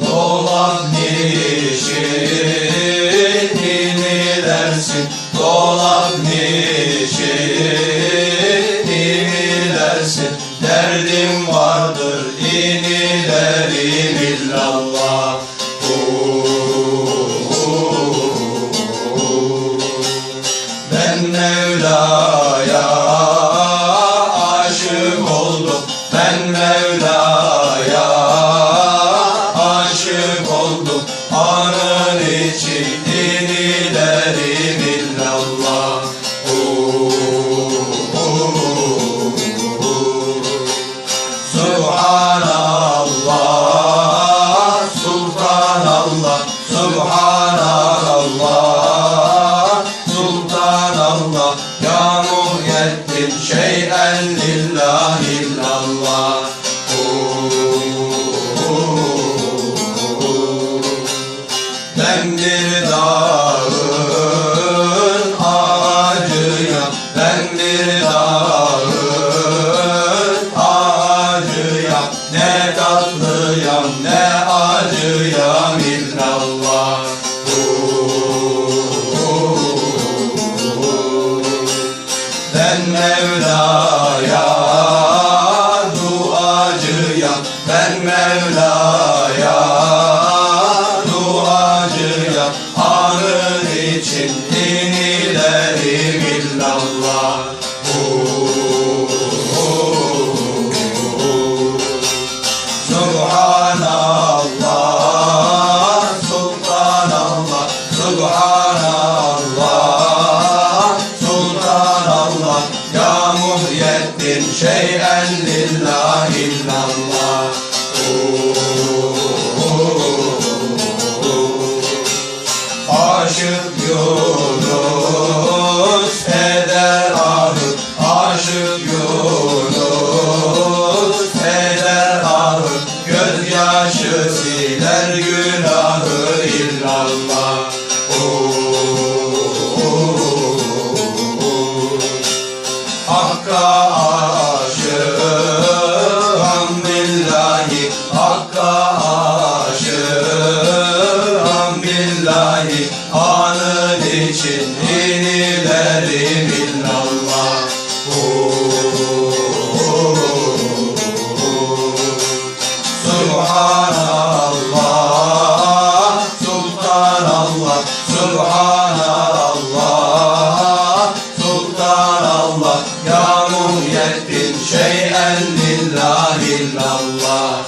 Dolap nişini Derdim vardır inilerim illallah Ben Mevla'ya aşık oldum. Ben Mevla'ya aşık oldum. Anın için illallah Subhanallah Sultanallah Ya Muhyiddin şeyen lillahi illallah Ben bir dağın ağacıyım Ben bir dağın ağacıyım. Ne tatlıyım ne acıyım Mevla'ya duacıyım Ben Mevla'ya duacıyım Anın için inilerim şeyen lillahi illallah billahi Anın için inilerim illallah. Subhanallah Sultanallah Subhanallah Sultanallah Ya Muhyiddin şeyen lillahi illallah